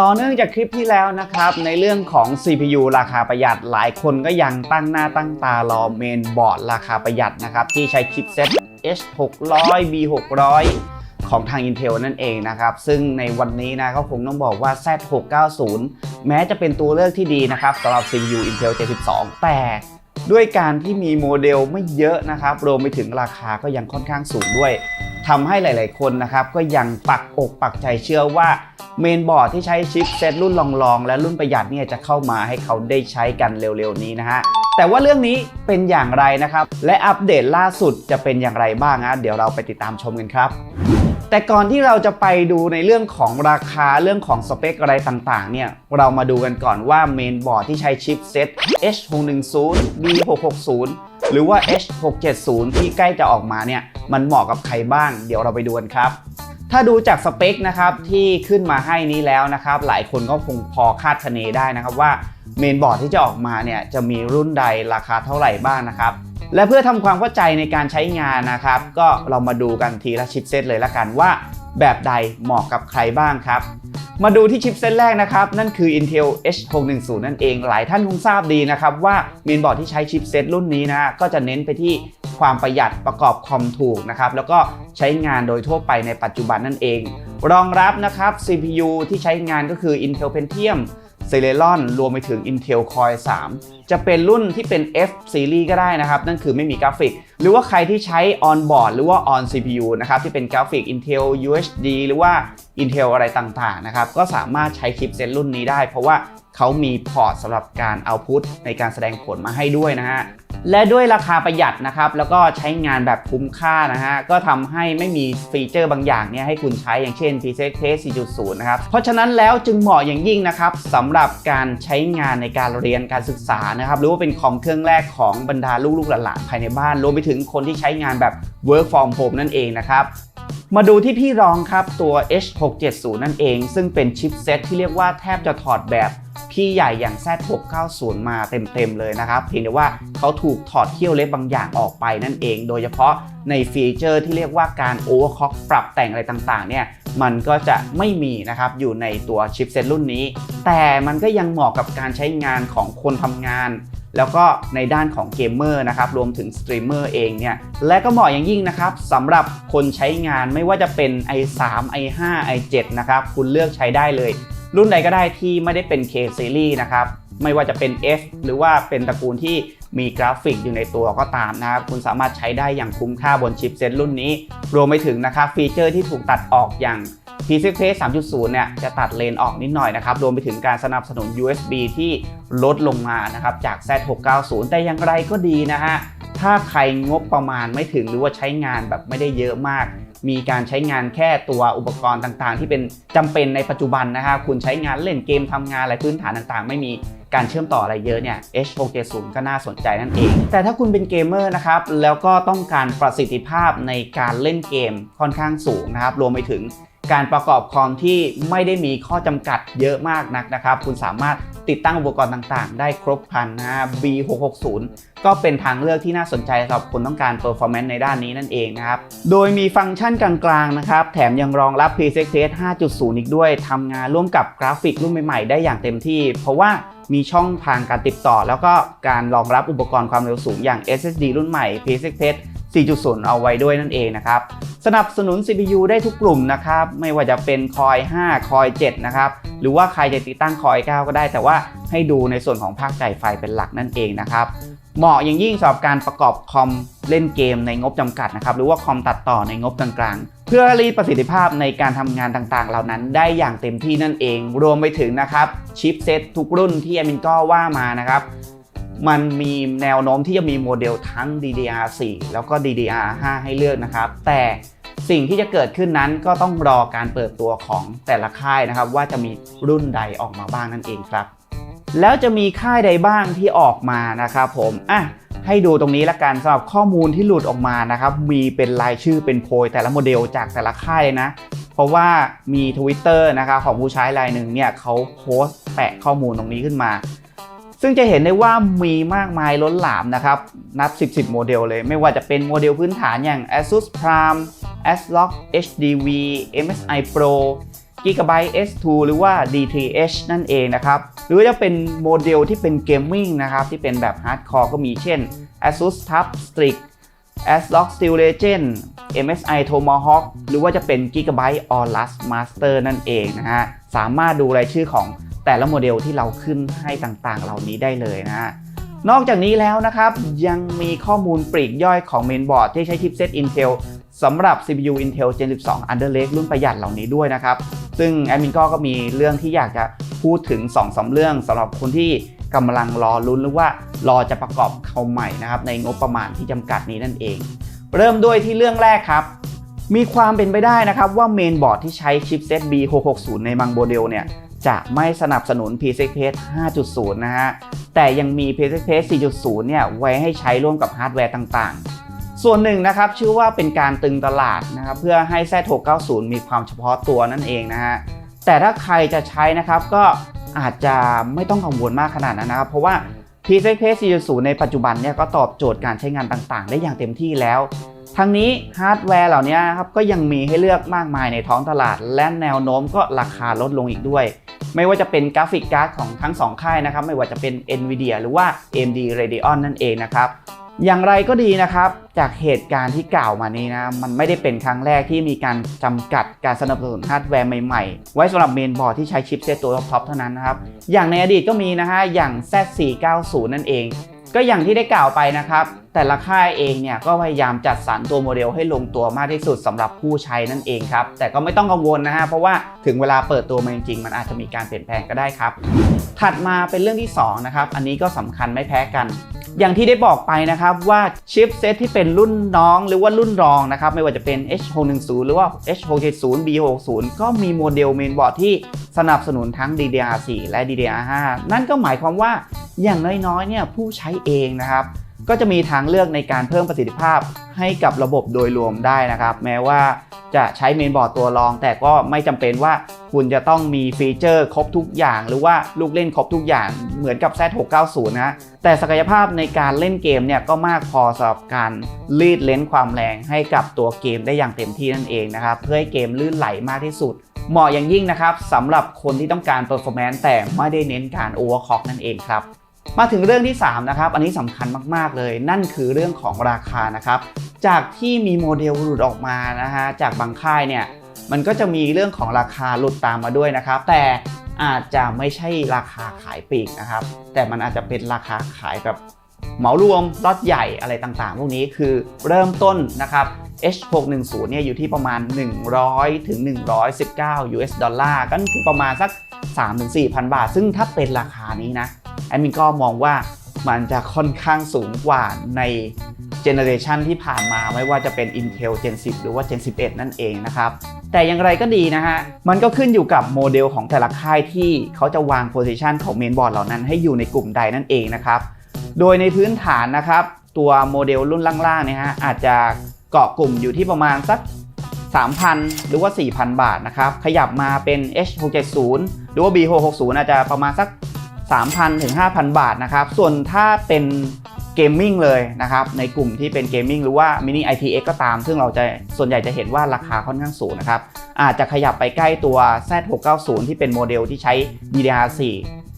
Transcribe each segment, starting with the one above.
ต่อเนื่องจากคลิปที่แล้วนะครับ ในเรื่องของ CPU ราคาประหยัดหลายคนก็ยังตั้งหน้าตั้งตารอเมนบอร์ดราคาประหยัดนะครับ ที่ใช้ชิปเซ็ต H600 B600 ของทาง Intel นั่นเองนะครับ ซึ่งในวันนี้นะก็คงต้องบอกว่า Z690 แม้จะเป็นตัวเลือกที่ดีนะครับสำหรับ CPU Intel 72 แต่ด้วยการที่มีโมเดลไม่เยอะนะครับ รวมไปถึงราคาก็ยังค่อนข้างสูงด้วยทำให้หลาย ๆ คนนะครับ ก็ยังปักอกปักใจเชื่อว่า เมนบอร์ดที่ใช้ชิปเซตรุ่นลองๆ และรุ่นประหยัดเนี่ยจะเข้ามาให้เขาได้ใช้กันเร็วๆนี้นะฮะแต่ว่าเรื่องนี้เป็นอย่างไรนะครับ และอัปเดตล่าสุดจะเป็นอย่างไรบ้างนะเดี๋ยวเราไปติดตามชมกันครับ แต่ก่อนที่เราจะไปดูในเรื่องของราคาเรื่องของสเปคอะไรต่างๆ เนี่ยเรามาดูกันก่อนว่าเมนบอร์ดที่ใช้ชิปเซต H610 B660 หรือว่า H670 ที่ใกล้จะออกมาเนี่ยมันเหมาะกับใครบ้าง เดี๋ยวเราไปดูกันครับ ถ้าดูจากสเปคนะครับที่ขึ้นมาให้นี้แล้วนะครับ หลายคนก็คงพอคาดคะเนได้นะครับว่าเมนบอร์ดที่จะออกมาเนี่ยจะมีรุ่นใดราคาเท่าไหร่บ้างนะครับและเพื่อทำความเข้าใจในการใช้งานนะครับ ก็เรามาดูกันทีละชิปเซตเลยละกันว่า แบบใดเหมาะกับใครบ้างครับ มาดูที่ชิปเซตแรกนะครับ นั่นคือ Intel H610 นั่นเอง หลายท่านคงทราบดีนะครับว่าเมนบอร์ดที่ใช้ชิปเซตรุ่นนี้นะก็จะเน้นไปที่ความประหยัดประกอบคอมถูกนะครับแล้วก็ใช้งานโดยทั่วไปในปัจจุบันนั่นเอง รองรับนะครับ CPU ที่ใช้งานก็คือ Intel Pentium Celeron รวมไปถึง Intel Core 3 จะเป็นรุ่นที่เป็น F Series ก็ได้นะครับ นั่นคือไม่มีกราฟิก หรือว่าใครที่ใช้ on board หรือว่า on CPU นะครับ ที่เป็นกราฟิก Intel UHD หรือว่า Intel อะไรต่างๆนะครับ ก็สามารถใช้ชิปเซตรุ่นนี้ได้ เพราะว่าเขามีพอร์ตสำหรับการเอาพุตในการแสดงผลมาให้ด้วยนะฮะ และด้วยราคาประหยัดนะครับแล้วก็ใช้งานแบบคุ้มค่านะฮะก็ทำให้ไม่มีฟีเจอร์บางอย่างเนี่ยให้คุณใช้อย่างเช่น p c t e s t 4.0 นะครับเพราะฉะนั้นแล้วจึงเหมาะอย่างยิ่งนะครับสำหรับการใช้งานในการเรียนการศึกษานะครับหรือว่าเป็นคอมเครื่องแรกของบรรดาลูกๆหลานๆภายในบ้าน รวมไปถึงคนที่ใช้งานแบบ work from home นั่นเองนะครับ มาดูที่พี่รองครับตัว H670 นั่นเอง ซึ่งเป็นชิปเซตที่เรียกว่าแทบจะถอดแบบพี่ใหญ่อย่าง Z690 มาเต็ม ๆ เลยนะครับ เพียงแต่ว่าเขาถูกถอดเขี้ยวเล็บบางอย่างออกไปนั่นเอง โดยเฉพาะในฟีเจอร์ที่เรียกว่าการ overclock ปรับแต่งอะไรต่าง ๆ เนี่ย มันก็จะไม่มีนะครับ อยู่ในตัวชิปเซตรุ่นนี้ แต่มันก็ยังเหมาะกับการใช้งานของคนทำงาน แล้วก็ในด้านของเกมเมอร์นะครับรวมถึงสตรีมเมอร์เองเนี่ยและก็เหมาะอย่างยิ่งนะครับสำหรับคนใช้งานไม่ว่าจะเป็น i3 i5 i7 นะครับคุณเลือกใช้ได้เลย รุ่นใดก็ได้ที่ไม่ได้เป็น K series นะครับไม่ว่าจะเป็น F หรือว่าเป็นตระกูลที่มีกราฟิกอยู่ในตัวก็ตามนะครับ คุณสามารถใช้ได้อย่างคุ้มค่าบนชิปเซ็ตรุ่นนี้ รวมไปถึงนะครับฟีเจอร์ที่ถูกตัดออกอย่าง PCX Play 3.0 เนี่ยจะตัดเลนออกนิดหน่อยนะครับ รวมไปถึงการสนับสนุน USB ที่ลดลงมานะครับ จาก Z690 แต่อย่างไรก็ดีนะฮะ ถ้าใครงบประมาณไม่ถึงหรือว่าใช้งานแบบไม่ได้เยอะมาก มีการใช้งานแค่ตัวอุปกรณ์ต่างๆ ที่เป็นจำเป็นในปัจจุบันนะฮะคุณใช้งานเล่นเกมทำงานอะไรพื้นฐานต่างๆ ไม่มีการเชื่อมต่ออะไรเยอะเนี่ย H670 ก็น่าสนใจนั่นเอง แต่ถ้าคุณเป็นเกมเมอร์นะครับ แล้วก็ต้องการประสิทธิภาพในการเล่นเกมค่อนข้างสูงนะครับ รวมไปถึง การประกอบคอมที่ไม่ได้มีข้อจำกัดเยอะมากนักนะครับ คุณสามารถติดตั้งอุปกรณ์ต่างๆ ได้ครบครันนะฮะ B660 ก็เป็นทางเลือกที่น่าสนใจสำหรับคนต้องการ performance ในด้านนี้นั่นเองนะครับ โดยมีฟังก์ชันกลางๆนะครับ แถมยังรองรับ PCX Test 5.0 อีกด้วยทำงานร่วมกับกราฟิกรุ่นใหม่ๆ ได้อย่างเต็มที่ เพราะว่ามีช่องทางการติดต่อ แล้วก็การรองรับอุปกรณ์ความเร็วสูงอย่าง SSD รุ่นใหม่ PCX Test 4.0 เอาไว้ด้วยนั่นเองนะครับ สนับสนุน CPU ได้ทุกกลุ่มนะครับ ไม่ว่าจะเป็น Core 5 Core 7นะครับ หรือว่าใครจะติดตั้ง Core 9ก็ได้ แต่ว่าให้ดูในส่วนของภาคจ่ายไฟเป็นหลักนั่นเองนะครับ เหมาะอย่างยิ่งสำหรับการประกอบคอมเล่นเกมในงบจำกัดนะครับ หรือว่าคอมตัดต่อในงบกลางๆ เพื่อรีประสิทธิภาพในการทำงานต่างๆ เหล่านั้นได้อย่างเต็มที่นั่นเอง รวมไปถึงนะครับชิปเซตทุกรุ่นที่แอมินก็ว่ามานะครับ มันมีแนวโน้มที่จะมีโมเดลทั้ง DDR4 แล้วก็ DDR5 ให้เลือกนะครับ แต่สิ่งที่จะเกิดขึ้นนั้นก็ต้องรอการเปิดตัวของแต่ละค่ายนะครับ ว่าจะมีรุ่นใดออกมาบ้างนั่นเองครับ แล้วจะมีค่ายใดบ้างที่ออกมานะครับผมอะให้ดูตรงนี้ละกันสำหรับข้อมูลที่หลุดออกมานะครับ มีเป็นรายชื่อเป็นโพยแต่ละโมเดลจากแต่ละค่ายเลยนะ เพราะว่ามี Twitter นะครับของผู้ใช้รายหนึ่งเนี่ยเขาโพสต์แปะข้อมูลตรงนี้ขึ้นมา ซึ่งจะเห็นได้ว่ามีมากมายล้นหลามนะครับ นับ 10 10 โมเดลเลย ไม่ว่าจะเป็นโมเดลพื้นฐานอย่าง ASUS Prime ASRock HDV MSI Pro Gigabyte S2 หรือว่า D3H นั่นเองนะครับ หรือจะเป็นโมเดลที่เป็นเกมมิ่งนะครับ ที่เป็นแบบฮาร์ดคอร์ก็มีเช่น ASUS TUF Strix ASRock Steel Legend MSI Tomahawk หรือว่าจะเป็น Gigabyte Aorus Master นั่นเองนะฮะ สามารถดูรายชื่อของ แต่ละโมเดลที่เราขึ้นให้ต่างๆ เหล่านี้ได้เลยนะฮะนอกจากนี้แล้วนะครับยังมีข้อมูลปลีกย่อยของเมนบอร์ดที่ใช้ชิปเซต Intel สำหรับ CPU Intel Gen 12 Under Lake รุ่นประหยัดเหล่านี้ด้วยนะครับ ซึ่งแอดมินก็ก็มีเรื่องที่อยากจะพูดถึง 2-3สามเรื่องสำหรับคนที่กำลังรอลุ้นหรือว่ารอจะประกอบเข้าใหม่นะครับในงบประมาณที่จำกัดนี้นั่นเอง เริ่มด้วยที่เรื่องแรกครับ มีความเป็นไปได้นะครับว่าเมนบอร์ดที่ใช้ชิปเซต B660 ในบางโมเดลเนี่ย จะไม่สนับสนุน PCIe 5.0 นะฮะ แต่ยังมี PCIe 4.0 เนี่ยไว้ให้ใช้ร่วมกับฮาร์ดแวร์ต่างๆ ส่วนหนึ่งนะครับชื่อว่าเป็นการตึงตลาดนะครับเพื่อให้ Z690 มีความเฉพาะตัวนั่นเองนะฮะ แต่ถ้าใครจะใช้นะครับก็อาจจะไม่ต้องกังวลมากขนาดนั้นนะครับ เพราะว่า PCIe 4.0 ในปัจจุบันเนี่ยก็ตอบโจทย์การใช้งานต่างๆ ได้อย่างเต็มที่แล้วทั้งนี้ฮาร์ดแวร์เหล่านี้ครับก็ยังมีให้เลือกมากมายในท้องตลาด และแนวโน้มก็ราคาลดลงอีกด้วย ไม่ว่าจะเป็นกราฟิกการ์ดของทั้ง 2 ค่ายนะครับ ไม่ว่าจะเป็น NVIDIA หรือว่า AMD Radeon นั่นเองนะครับอย่างไรก็ดีนะครับ จากเหตุการณ์ที่กล่าวมานี้นะ มันไม่ได้เป็นครั้งแรกที่มีการจำกัดการสนับสนุนฮาร์ดแวร์ใหม่ๆ ไว้สำหรับเมนบอร์ดที่ใช้ชิปเซตตัวท็อปๆเท่านั้นนะครับ อย่างในอดีตก็มีนะฮะ อย่าง Z490 นั่นเอง ก็อย่างที่ได้กล่าวไปนะครับ แต่ละค่ายเองเนี่ยก็พยายามจัดสรรตัวโมเดลให้ลงตัวมากที่สุดสำหรับผู้ใช้นั่นเองครับ แต่ก็ไม่ต้องกังวลนะฮะเพราะว่าถึงเวลาเปิดตัวมาจริงๆ มันอาจจะมีการเปลี่ยนแปลงก็ได้ครับ ถัดมาเป็นเรื่องที่2นะครับอันนี้ก็สำคัญไม่แพ้กันอย่างที่ได้บอกไปนะครับว่าชิปเซตที่เป็นรุ่นน้องหรือว่ารุ่นรองนะครับไม่ว่าจะเป็น H610 หรือว่า H670 B60 ก็มีโมเดลเมนบอร์ดที่สนับสนุนทั้ง DDR4 และ DDR5 นั่นก็หมายความว่า อย่างน้อยๆเนี่ยผู้ใช้เองนะครับ ก็จะมีทางเลือกในการเพิ่มประสิทธิภาพให้กับระบบโดยรวมได้นะครับ แม้ว่าจะใช้เมนบอร์ดตัวรอง แต่ก็ไม่จำเป็นว่าคุณจะต้องมีฟีเจอร์ครบทุกอย่าง หรือว่าลูกเล่นครบทุกอย่างเหมือนกับ Z690 นะแต่ศักยภาพในการเล่นเกมเนี่ยก็มากพอสำหรับการรีดเลนส์ความแรงให้กับตัวเกมได้อย่างเต็มที่นั่นเองนะครับ เพื่อให้เกมลื่นไหลมากที่สุด เหมาะอย่างยิ่งนะครับสำหรับคนที่ต้องการ performance แต่ไม่ได้เน้นการ overclock นั่นเองครับ มาถึงเรื่องที่ 3 นะครับ อันนี้สำคัญมาก ๆ เลย นั่นคือเรื่องของราคานะครับ จากที่มีโมเดลหลุดออกมานะฮะ จากบางค่ายเนี่ย มันก็จะมีเรื่องของราคาหลุดตามมาด้วยนะครับ แต่อาจจะไม่ใช่ราคาขายปลีกนะครับ แต่มันอาจจะเป็นราคาขายแบบเหมารวมล็อตใหญ่อะไรต่างๆ พวกนี้คือเริ่มต้นนะครับ H610 เนี่ยอยู่ที่ประมาณ 100ถึง119 US ดอลลาร์ก็คือประมาณสัก 3-4,000 บาท ซึ่งถ้าเป็นราคานี้นะ แอดมินก็มองว่ามันจะค่อนข้างสูงกว่าในเจเนอเรชันที่ผ่านมาไม่ว่าจะเป็น Intel Gen 10 หรือว่า Gen 11 นั่นเองนะครับ แต่อย่างไรก็ดีนะฮะ มันก็ขึ้นอยู่กับโมเดลของแต่ละค่ายที่เขาจะวางโพซิชันของเมนบอร์ดเหล่านั้นให้อยู่ในกลุ่มใดนั่นเองนะครับ โดยในพื้นฐานนะครับ ตัวโมเดลรุ่นล่างๆเนี่ยฮะอาจจะเกาะกลุ่มอยู่ที่ประมาณสัก 3,000 หรือว่า 4,000 บาทนะครับ ขยับมาเป็น H670 หรือว่า B660 อาจจะประมาณสัก 3,000 ถึง 5,000 บาทนะครับ ส่วนถ้าเป็นเกมมิ่งเลยนะครับ ในกลุ่มที่เป็นเกมมิ่งหรือว่า Mini ITX ก็ตาม ซึ่งเราจะส่วนใหญ่จะเห็นว่าราคาค่อนข้างสูงนะครับ อาจจะขยับไปใกล้ตัว Z690 ที่เป็นโมเดลที่ใช้ DDR4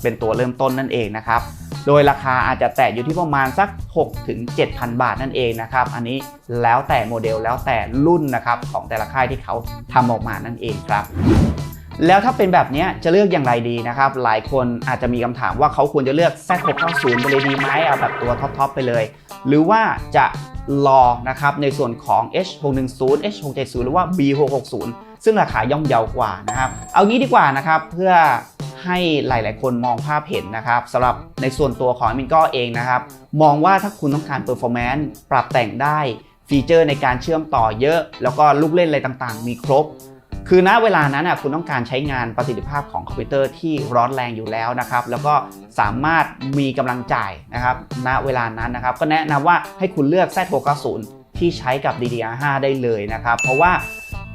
เป็นตัวเริ่มต้นนั่นเองนะครับ โดยราคาอาจจะแตะอยู่ที่ประมาณสัก 6 ถึง 7,000 บาทนั่นเองนะครับ อันนี้แล้วแต่โมเดลแล้วแต่รุ่นนะครับของแต่ละค่ายที่เขาทำออกมานั่นเองครับ แล้วถ้าเป็นแบบนี้จะเลือกอย่างไรดีนะครับ หลายคนอาจจะมีคำถามว่าเขาควรจะเลือก Z690 ไปเลยดีไหมเอาแบบตัวท็อปๆไปเลย หรือว่าจะรอนะครับในส่วนของ H610 H670 หรือว่า B660 ซึ่งราคาย่อมเยาวกว่านะครับ เอางี้ดีกว่านะครับเพื่อให้หลาย ๆ คนมองภาพเห็นนะครับสำหรับในส่วนตัวของมินก็เองนะครับ มองว่าถ้าคุณต้องการ performance ปรับแต่งได้ฟีเจอร์ในการเชื่อมต่อเยอะ แล้วก็ลูกเล่นอะไรต่าง ๆ มีครบ คือณเวลานั้นคุณต้องการใช้งานประสิทธิภาพของคอมพิวเตอร์ที่ร้อนแรงอยู่แล้วนะครับแล้วก็สามารถมีกำลังจ่ายนะครับณเวลานั้นนะครับก็แนะนำว่าให้คุณเลือก Z690 ที่ใช้กับ DDR5 ได้เลยนะครับ เพราะว่า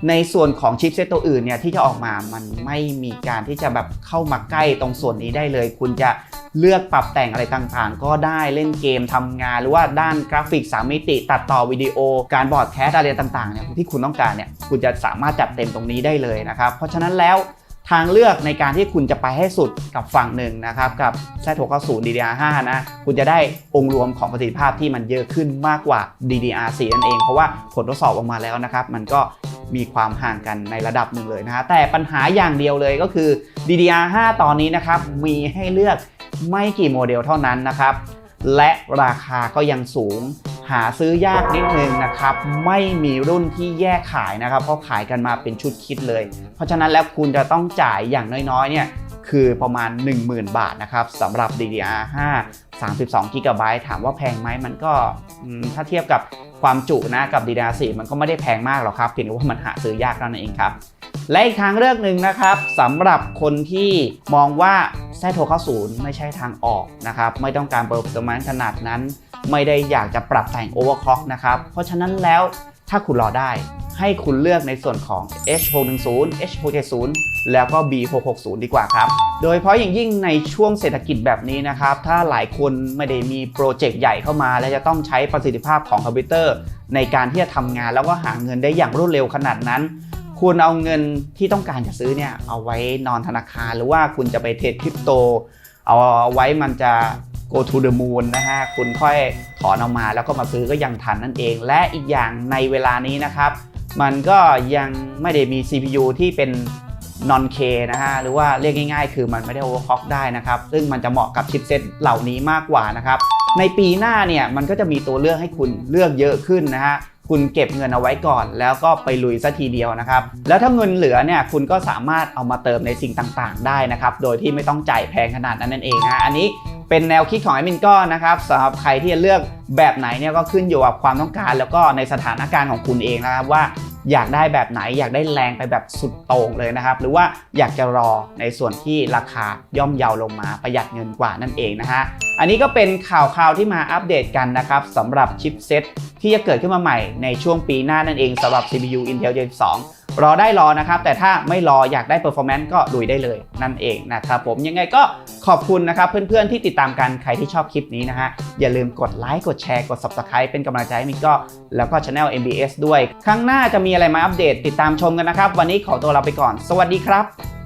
ในส่วนของชิปเซตตัวอื่นเนี่ยที่จะออกมามันไม่มีการที่จะแบบเข้ามาใกล้ตรงส่วนนี้ได้เลย คุณจะ เลือกปรับแต่งอะไรต่างๆ ก็ได้เล่นเกมทำงาน หรือว่าด้านกราฟิก 3 มิติ ตัดต่อวิดีโอ การบอร์ดแคสอะไรต่างๆเนี่ยที่คุณต้องการเนี่ยคุณจะสามารถจัดเต็มตรงนี้ได้เลยนะครับ เพราะฉะนั้นแล้วทางเลือกในการที่คุณจะไปให้สุดกับฝั่งหนึ่งนะครับ กับ Z690 DDR5 นะคุณจะได้องค์รวมของประสิทธิภาพที่มันเยอะขึ้นมากกว่า DDR4 นั่นเอง เพราะว่าผลทดสอบออกมาแล้วนะครับ มันก็มีความห่างกันในระดับหนึ่งเลยนะฮะแต่ปัญหาอย่างเดียวเลยก็คือ DDR5 ตอนนี้นะครับ มีให้เลือก ไม่กี่โมเดลเท่านั้นนะครับ และราคาก็ยังสูง หาซื้อยากนิดนึงนะครับ ไม่มีรุ่นที่แยกขายนะครับเพราะขายกันมาเป็นชุดคิดเลย เพราะฉะนั้นแล้วคุณจะต้องจ่ายอย่างน้อยๆ เนี่ยคือประมาณ 10,000 บาทนะครับสำหรับ DDR5 32 g b ถามว่าแพงไหมมันก็ถ้าเทียบกับความจุนะกับ DDR4 มันก็ไม่ได้แพงมากหรอกครับเพียงแต่ว่ามันหาซื้อยากเท่านั้นเองครับ และอีกทางเลือกหนึ่งนะครับสำหรับคนที่มองว่า Z690 ไม่ใช่ทางออกนะครับไม่ต้องการ performance ขนาดนั้น ไม่ได้อยากจะปรับแต่ง overclock นะครับเพราะฉะนั้นแล้วถ้าคุณรอได้ให้คุณเลือกในส่วนของ H610 H670 แล้วก็ B660 ดีกว่าครับ โดยเฉพาะอย่างยิ่งในช่วงเศรษฐกิจแบบนี้นะครับ ถ้าหลายคนไม่ได้มีโปรเจกต์ใหญ่เข้ามา และจะต้องใช้ประสิทธิภาพของคอมพิวเตอร์ ในการที่จะทำงานแล้วก็หาเงินได้อย่างรวดเร็วขนาดนั้น คุณเอาเงินที่ต้องการจะซื้อเนี่ยเอาไว้นอนธนาคาร หรือว่าคุณจะไปเทรดคริปโต เอาไว้มันจะ go to the moon นะฮะ คุณค่อยถอนออกมาแล้วก็มาซื้อก็ยังทันนั่นเอง และอีกอย่างในเวลานี้นะครับ มันก็ยังไม่ได้มี CPU ที่เป็น non K นะฮะ หรือว่าเรียกง่ายๆ คือมันไม่ได้ overclock ได้นะครับ ซึ่งมันจะเหมาะกับชิปเซตเหล่านี้มากกว่านะครับ ในปีหน้าเนี่ยมันก็จะมีตัวเลือกให้คุณเลือกเยอะขึ้นนะฮะ คุณเก็บเงินเอาไว้ก่อน แล้วก็ไปลุยซะทีเดียวนะครับ แล้วถ้าเงินเหลือเนี่ยคุณก็สามารถเอามาเติมในสิ่งต่างๆ ได้นะครับ โดยที่ไม่ต้องจ่ายแพงขนาดนั้นนั่นเองนะอันนี้เป็นแนวคิดของแอมินก็นะครับสำหรับใครที่จะเลือกแบบไหนเนี่ยก็ขึ้นอยู่กับความต้องการ แล้วก็ในสถานการณ์ของคุณเองนะครับว่าอยากได้แบบไหนอยากได้แรงไปแบบสุดโต่งเลยนะครับ หรือว่าอยากจะรอในส่วนที่ราคาย่อมเยาลงมาประหยัดเงินกว่านั่นเองนะฮะอันนี้ก็เป็นข่าวคราวที่มาอัปเดตกันนะครับสำหรับชิปเซ็ต ที่จะเกิดขึ้นมาใหม่ในช่วงปีหน้านั่นเองสำหรับ CPU Intel Gen 2 รอได้รอนะครับ แต่ถ้าไม่รออยากได้ performance ก็ลุยได้เลยนั่นเองนะครับผมยังไงก็ขอบคุณนะครับ เพื่อนๆที่ติดตามกันใครที่ชอบคลิปนี้นะฮะ อย่าลืมกดไลค์กดแชร์กด subscribe เป็นกำลังใจให้มิกก็ แล้วก็ channel MBS ด้วย ครั้งหน้าจะมีอะไรมาอัปเดตติดตามชมกันนะครับ วันนี้ขอตัวลาไปก่อน สวัสดีครับ